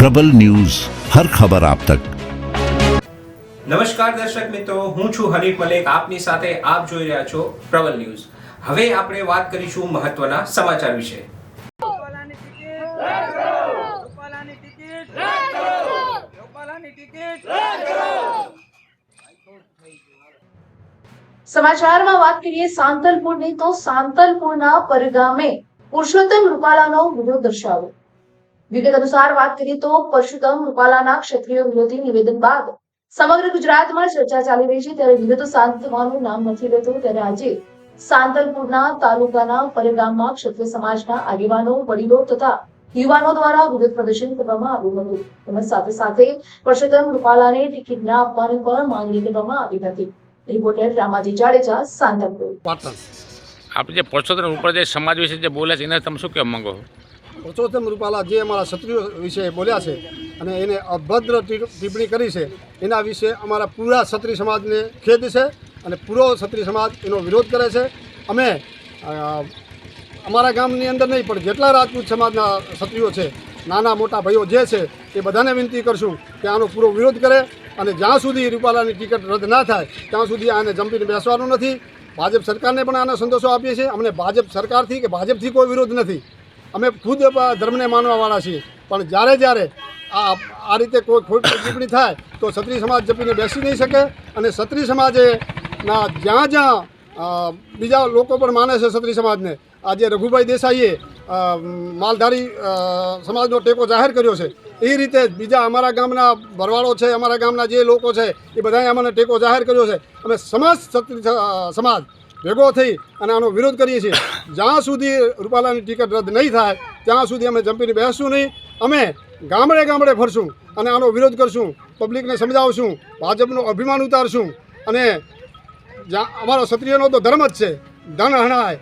પ્રબલ news હર ખબર આપ તક. નમસ્કાર દર્શક મિત્રો હું છું હરીફ મલેક. આપની સાથે આપ જોઈ રહ્યા છો પ્રબલ ન્યૂઝ. હવે આપણે વાત કરીશું મહત્વના સમાચાર વિશે. સમાચારમાં વાત કરીએ સાંતલપુરની તો સાંતલપુરના પરગામે પુરુષોત્તમ રૂપાલાનો વીડિયો દર્શાવ્યો. વિગત અનુસાર વાત કરીએ તો પરશુત્તમ રૂપાલાના ક્ષત્રિય વિરોધી નિવેદન બાદ સમગ્ર ગુજરાતમાં ચર્ચા ચાલી રહી છે. ત્યારે વિગતો શાંત થવાનું નામ નથી લેતું. ત્યારે આજે સાંતલપુરના તાલુકાના પરિગામમાં ક્ષત્રિય સમાજના આગેવાનો, વડીલો તથા યુવાનો દ્વારા વિરોધ પ્રદર્શન કરવામાં આવ્યું હતું. તેમજ સાથે સાથે પરસોત્તમ રૂપાલાને ટિકિટ ના આપવાની પણ માંગણી કરવામાં આવી હતી. રિપોર્ટર રામાજી જાડેજા, સાંતલપુર. આપણે જે પરસોત્તમ રૂપાલા સમાજ વિશે જે બોલે છે, એને તમે શું કહેવા માંગો પુરુષોત્તમ રૂપાલા જે અમારા ક્ષત્રિયો વિશે બોલ્યા છે અને એને અભદ્ર ટિપ્પણી કરી છે, એના વિશે અમારા પૂરા ક્ષત્રિય સમાજને ખેદ છે અને પૂરો ક્ષત્રિય સમાજ એનો વિરોધ કરે છે. અમે અમારા ગામની અંદર નહીં, પણ જેટલા રાજપૂત સમાજના ક્ષત્રિયો છે, નાના મોટા ભાઈઓ જે છે, એ બધાને વિનંતી કરશું કે આનો પૂરો વિરોધ કરે અને જ્યાં સુધી રૂપાલાની ટિકિટ રદ ના થાય, ત્યાં સુધી આને જંપીને બેસવાનું નથી. ભાજપ સરકારને પણ આનો સંદેશો આપીએ છીએ. અમને ભાજપ સરકારથી કે ભાજપથી કોઈ વિરોધ નથી. અમે ખુદ ધર્મને માનવાવાળા છીએ. પણ જ્યારે જ્યારે આ આ રીતે કોઈ ખોટી ટિપ્પણી થાય, તો ક્ષત્રિય સમાજ જપીને બેસી નહીં શકે અને ક્ષત્રિય સમાજે ના જ્યાં જ્યાં બીજા લોકો પણ માને છે ક્ષત્રિય સમાજને. આજે રઘુભાઈ દેસાઈએ માલધારી સમાજનો ટેકો જાહેર કર્યો છે. એ રીતે બીજા અમારા ગામના ભરવાડો છે, અમારા ગામના જે લોકો છે, એ બધાએ અમને ટેકો જાહેર કર્યો છે. અમે સમાજ ક્ષત્રિય સમાજ ભેગો થઈ અને આનો વિરોધ કરીએ છીએ. જ્યાં સુધી રૂપાલાની ટિકિટ રદ નહીં થાય, ત્યાં સુધી અમે જંપીને બેસશું નહીં. અમે ગામડે ગામડે ફરશું અને આનો વિરોધ કરશું, પબ્લિકને સમજાવશું, ભાજપનું અભિમાન ઉતારશું અને જ્યાં અમારો ક્ષત્રિયનો તો ધર્મ જ છે. ધન હણાય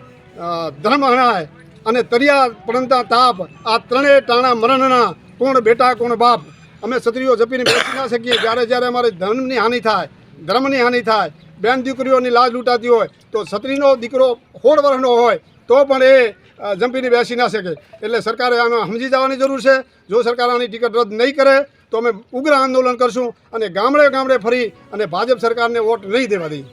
ધર્મ હણાય અને તરિયા, પડંતા, તાપ, આ ત્રણેય ટાણા મરણના કોણ બેટા, કોણ બાપ? અમે ક્ષત્રિયો જપીને બેસી ના શકીએ. જ્યારે જ્યારે અમારે ધર્મની હાનિ થાય, ધર્મની હાનિ થાય બેન દીકરીઓની લાજ લૂંટાતી હોય, તો છત્રીનો દીકરો સોળ વર્ષનો હોય, તો પણ એ જંપીને બેસી ના શકે. એટલે સરકારે આમાં સમજી જવાની જરૂર છે. જો સરકાર આની ટિકિટ રદ નહીં કરે, તો અમે ઉગ્ર આંદોલન કરશું અને ગામડે ગામડે ફરી અને ભાજપ સરકારને વોટ નહીં દેવા દઈએ.